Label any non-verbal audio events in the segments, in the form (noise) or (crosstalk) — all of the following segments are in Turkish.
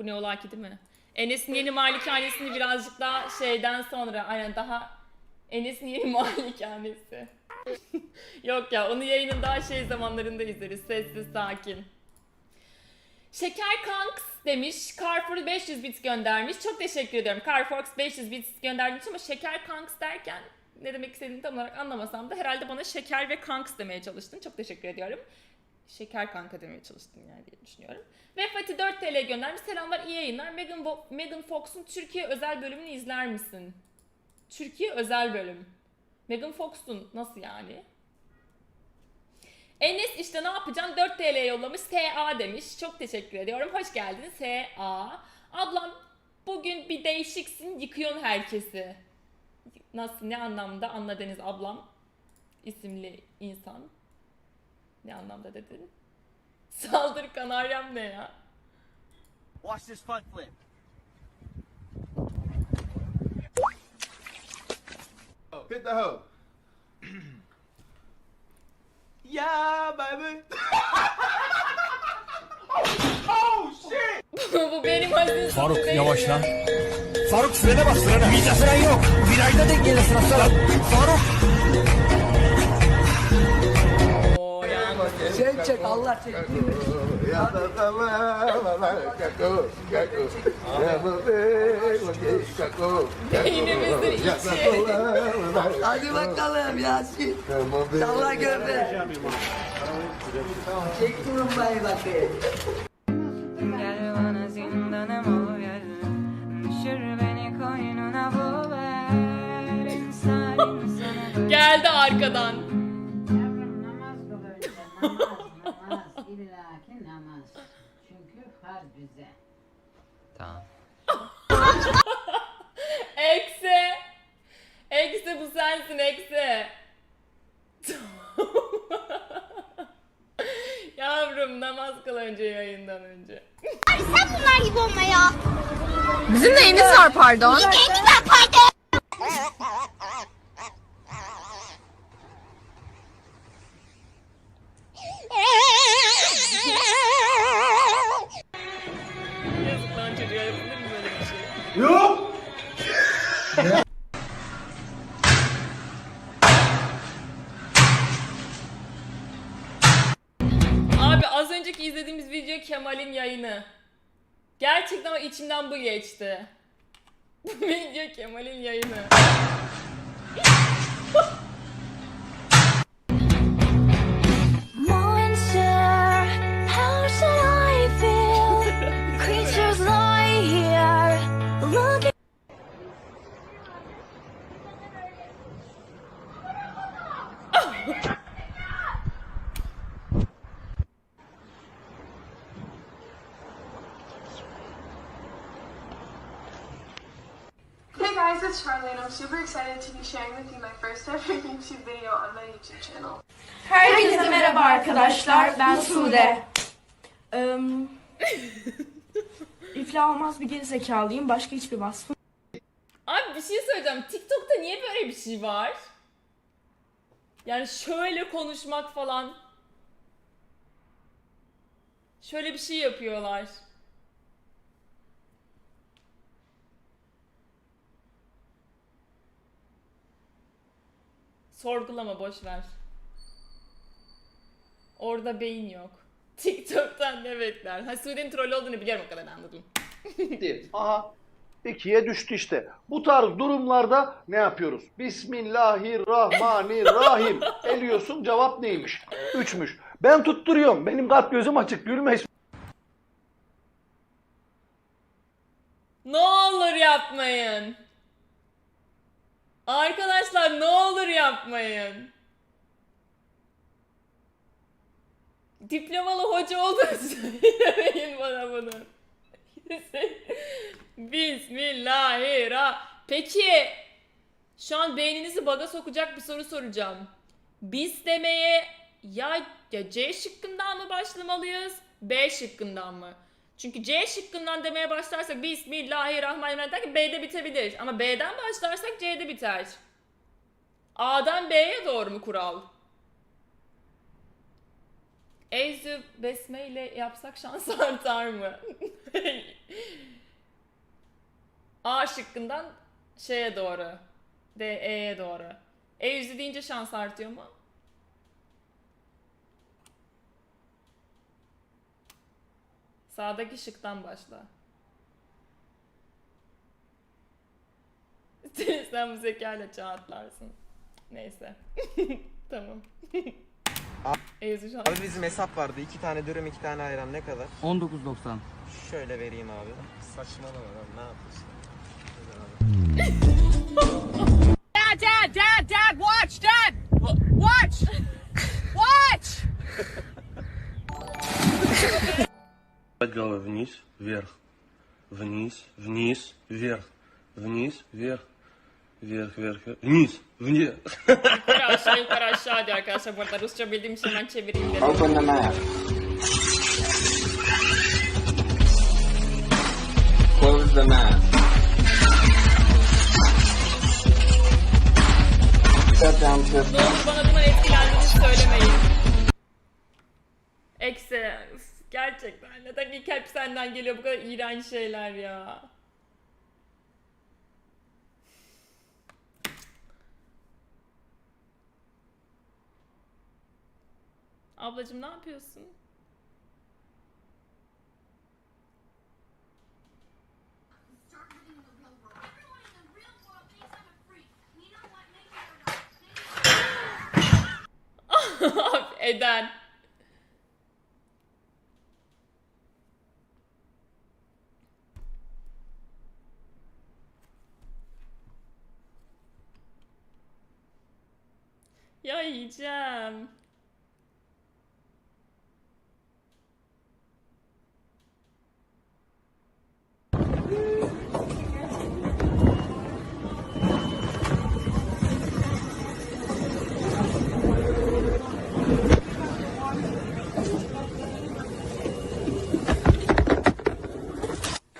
Bu ne ola ki değil mi? Enes'in yeni malikanesini birazcık daha şeyden sonra aynen daha Enes'in yeni (laughs) malikanesi. Yok ya onu yayının daha şey zamanlarında izleriz. Sessiz sakin. Şeker Kanks demiş. Carrefour 500 bit göndermiş. Çok teşekkür ediyorum. Carrefour 500 bit gönderdiğin için ama Şeker Kanks derken ne demek istediğini tam olarak anlamasam da herhalde bana şeker ve kanks demeye çalıştın. Çok teşekkür ediyorum. Şeker kanka demeye çalıştın yani diye düşünüyorum. Ve Fatih 4 TL göndermiş. Selamlar iyi yayınlar. Megan, Vo- Megan Fox'un Türkiye özel bölümünü izler misin? Türkiye özel bölüm. Megan Fox'un nasıl yani? Enes işte ne yapacaksın? 4 TL yollamış. SA demiş. Çok teşekkür ediyorum. Hoş geldin SA. Ablam bugün bir değişiksin. Yıkıyorsun herkesi. Nasıl ne anlamda Anla Deniz ablam isimli insan. Ne anlamda dedin? (laughs) Saldır kanaryam ne ya? Watch this front flip. Hit the hoe. (clears throat) Yeah, baby. (laughs) Oh shit! (laughs) Bu benim hazin Faruk değil yavaşla. mi? Faruk frene bas frene. Vize fren yok. Virajda denk gelir sıra sıra. Faruk. Ya da de kako. Beynimizin içi. Hadi bakalım Yasin. Allah gönder. Çek turumbayı bakayım. Gel bana zindanım ol gel Düşür beni koynuna bu ver Geldi arkadan. Namaz, namaz. illaki namaz. Çünkü farz bize. Ekse. Ekse bu sensin ekse. (laughs) Yavrum namaz kıl önce yayından önce. bunlar gibi olma ya. Bizim neyimiz var pardon? Kendi ben payda. Yazık Kemal'in yayını. Gerçekten o içimden bu geçti. (laughs) Bu video Kemal'in yayını. (laughs) I'm super excited to be sharing with you my first ever YouTube video on my YouTube channel. Herkese merhaba arkadaşlar. Ben Sude. Ee, (laughs) iflah olmaz bir gerizekalıyım. Başka hiçbir vasfım Abi bir şey söyleyeceğim. TikTok'ta niye böyle bir şey var? Yani şöyle konuşmak falan. Şöyle bir şey yapıyorlar. Sorgulama boş ver. Orada beyin yok. (laughs) TikTok'tan ne bekler? Ha Sude'nin troll olduğunu biliyorum o kadar anladım. Aha ikiye düştü işte. Bu tarz durumlarda ne yapıyoruz? Bismillahirrahmanirrahim. (laughs) Eliyorsun cevap neymiş? Üçmüş. Ben tutturuyorum. Benim kalp gözüm açık. Gülme Ne olur yapmayın. Arkadaşlar ne olur yapmayın. Diplomalı hoca olduğunu (laughs) söylemeyin bana bunu. (laughs) Bismillahirrahmanirrahim. Peki şu an beyninizi baga sokacak bir soru soracağım. Biz demeye ya, ya C şıkkından mı başlamalıyız? B şıkkından mı? Çünkü C şıkkından demeye başlarsak Bismillahirrahmanirrahim derken B'de bitebilir. Ama B'den başlarsak C'de biter. A'dan B'ye doğru mu kural? Eyzü besme ile yapsak şans (laughs) artar mı? A şıkkından şeye doğru. D, E'ye doğru. Eyzü deyince şans artıyor mu? Sağdaki şıktan başla. (laughs) Sen bu zekayla çağ atlarsın. Neyse. (laughs) tamam. (laughs) Şans. Abi bizim hesap vardı. iki tane dürüm, iki tane ayran ne kadar? 19.90. Şöyle vereyim abi. Saçmalama lan ne yapıyorsun? Dad, dad, dad, dad, watch, dad! Watch! головой вниз, вверх, вниз, вниз, вверх, вниз, вверх, вверх, вверх, вверх. вниз, вниз. Хорошо, хорошо, Acasă Borda Rusă, bildiğim zaman çevirildi. Open the map. Close the map. Shut down system. Bana bunlar etkilendiğini söylemeyin. Eksi Gerçekten. Neden ilk hep senden geliyor bu kadar iğrenç şeyler ya. Ablacım ne yapıyorsun? (laughs) Eden. Ya yiyeceğim.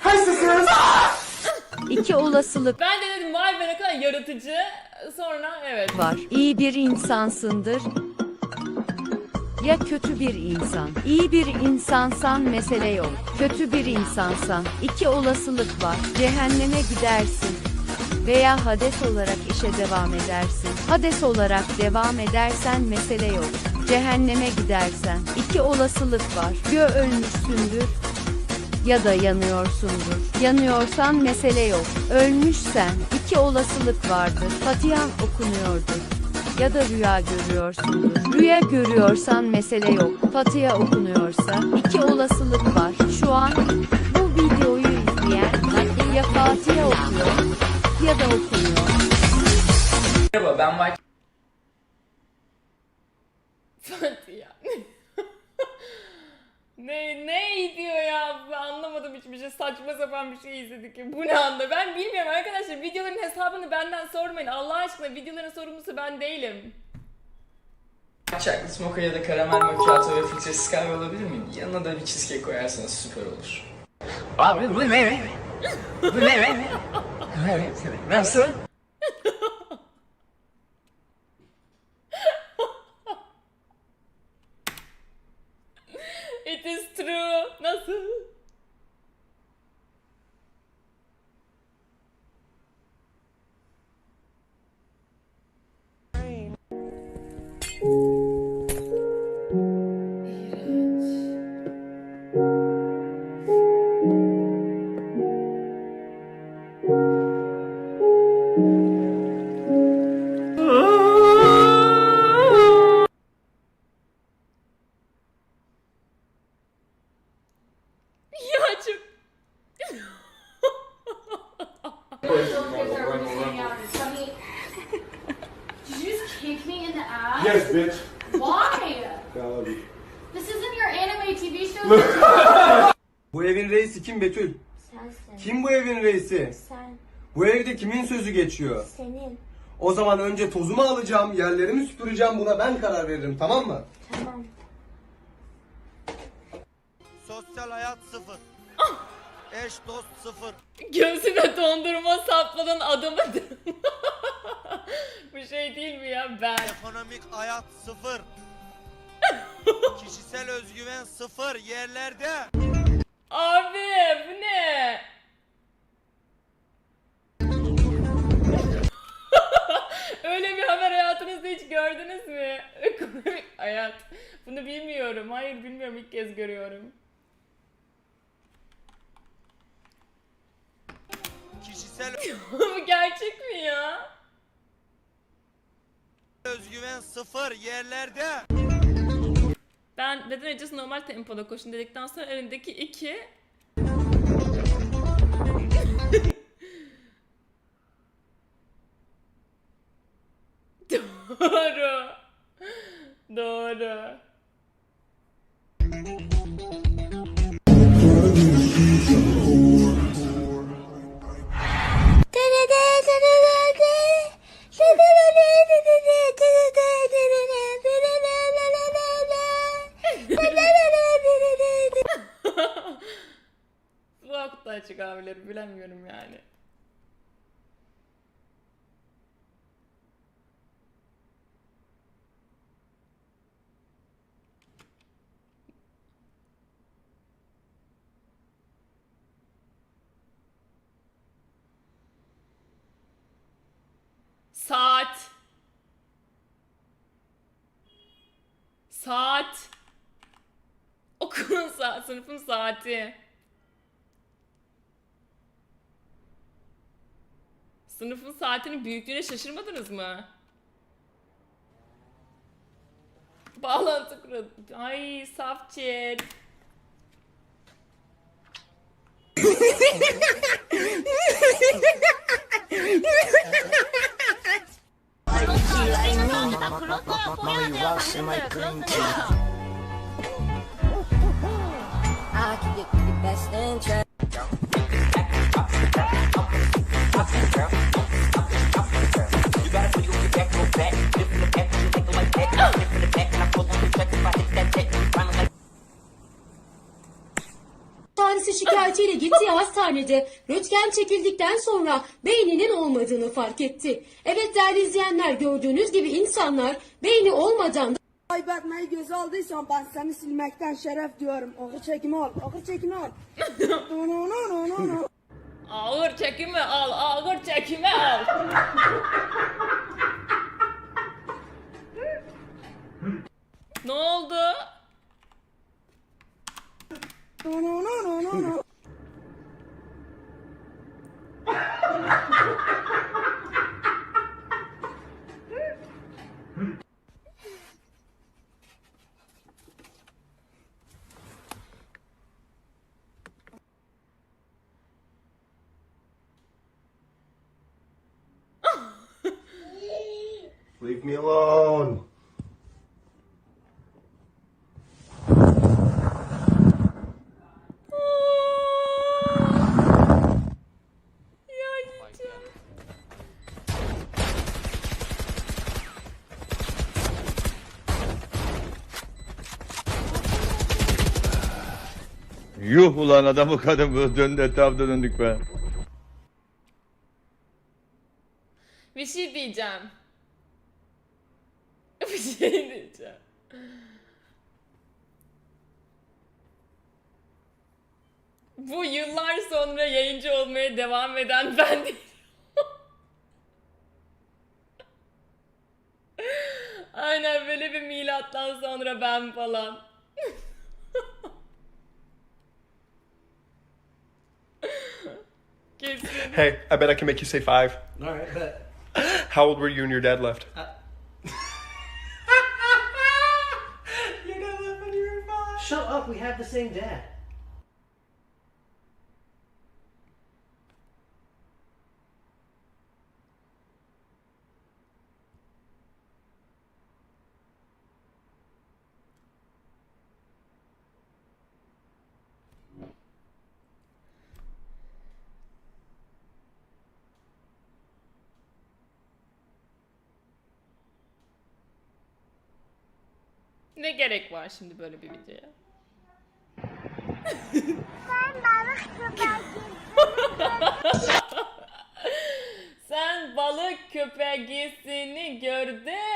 (laughs) İki olasılık Ben de dedim vay be ne kadar yaratıcı. Sonra evet. var. İyi bir insansındır. Ya kötü bir insan. İyi bir insansan mesele yok. Kötü bir insansan iki olasılık var. Cehenneme gidersin. Veya Hades olarak işe devam edersin. Hades olarak devam edersen mesele yok. Cehenneme gidersen iki olasılık var. Ya ölmüşsündür ya da yanıyorsundur. Yanıyorsan mesele yok. Ölmüşsen iki olasılık vardır. Fatihan okunuyordur. Ya da rüya görüyorsundur. Rüya görüyorsan mesele yok. Fatiha okunuyorsa iki olasılık var. Şu an bu videoyu izleyen ya Fatiha okuyor ya da okumuyor. Merhaba ben Mike. (laughs) Ne ne diyor ya ben anlamadım hiçbir şey saçma sapan bir şey izledik ya bu ne anda ben bilmiyorum arkadaşlar videoların hesabını benden sormayın Allah aşkına videoların sorumlusu ben değilim Chocolate mocha ya da karamel macchiato ve filtresiz kahve olabilir miyim? Yanına da bir cheesecake koyarsanız süper olur. Abi bu ne? Bu ne? Nasıl? Bu evin reisi kim Betül? Sensin. Kim bu evin reisi? Sen. Bu evde kimin sözü geçiyor? Senin. O zaman önce tozumu alacağım, yerlerimi süpüreceğim buna ben karar veririm tamam mı? Tamam. Sosyal hayat sıfır. Eş dost sıfır. Gözüne dondurma sapladan adamı (laughs) Bu şey değil mi ya ben? Ekonomik hayat sıfır. (laughs) Kişisel özgüven sıfır yerlerde. Abi bu ne? (laughs) Öyle bir haber hayatınızda hiç gördünüz mü? (laughs) Ekonomik hayat. Bunu bilmiyorum. Hayır bilmiyorum ilk kez görüyorum. Kişisel (laughs) bu gerçek mi ya? özgüven sıfır yerlerde. Ben beden öncesi normal tempoda koşun dedikten sonra elindeki iki Sınıfın saati. Sınıfın saatinin büyüklüğüne şaşırmadınız mı? Bağlantı kuralı. Ay saf chat. I can get the best interest. Tanesi şikayetiyle gittiği hastanede röntgen çekildikten sonra beyninin olmadığını fark etti. Evet değerli izleyenler gördüğünüz gibi insanlar beyni olmadan Kaybetmeyi göze aldıysan ben seni silmekten şeref diyorum. Ağır çekimi al, ağır çekimi al. No, no, no, no, no. Ağır çekimi al, ağır çekimi al. ne oldu? No, no, no, no, no, Yuh ulan adamı kadın döndü etrafta döndük be. Bir şey diyeceğim. (laughs) Bir şey diyeceğim. Bu yıllar sonra yayıncı olmaya devam eden (laughs) ben değilim. Aynen böyle bir milattan sonra ben falan. Hey, I bet I can make you say five. All right, bet. How old were you when your dad left? (laughs) Shut up. We have the same dad. Ne gerek var şimdi böyle bir videoya? Sen balık köpeğisini (laughs) gördün.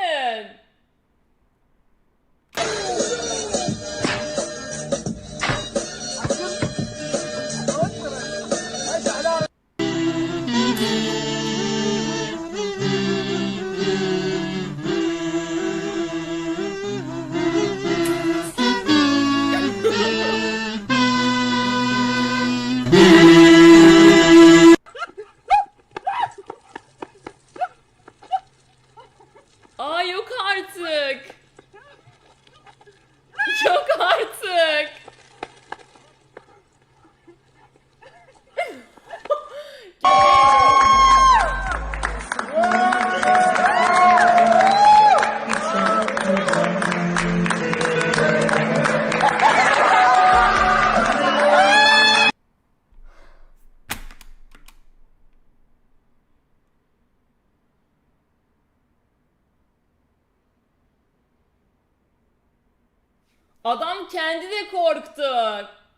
Adam kendi de korktu.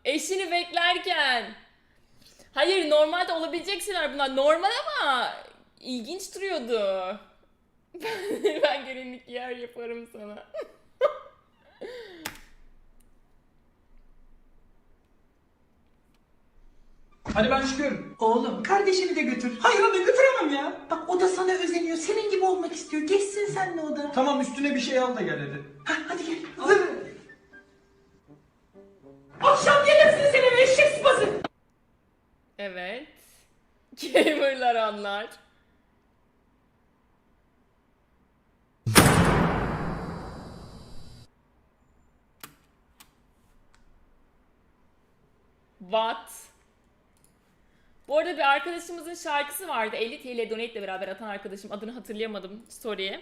Eşini beklerken. Hayır normalde olabilecek şeyler bunlar. Normal ama ilginç duruyordu. (laughs) ben gelinlik yer yaparım sana. (laughs) Hadi ben çıkıyorum. Oğlum kardeşini de götür. Hayır onu götüremem ya. Bak o da sana özeniyor. Senin gibi olmak istiyor. Geçsin senle o da. Tamam üstüne bir şey al da gel hadi. Hah, hadi gel. Alırım. Akşam gelirsin seni eve eşek sıpası. Evet. (laughs) Gamerlar anlar. What? Bu arada bir arkadaşımızın şarkısı vardı. 50 TL donate ile beraber atan arkadaşım. Adını hatırlayamadım story'e.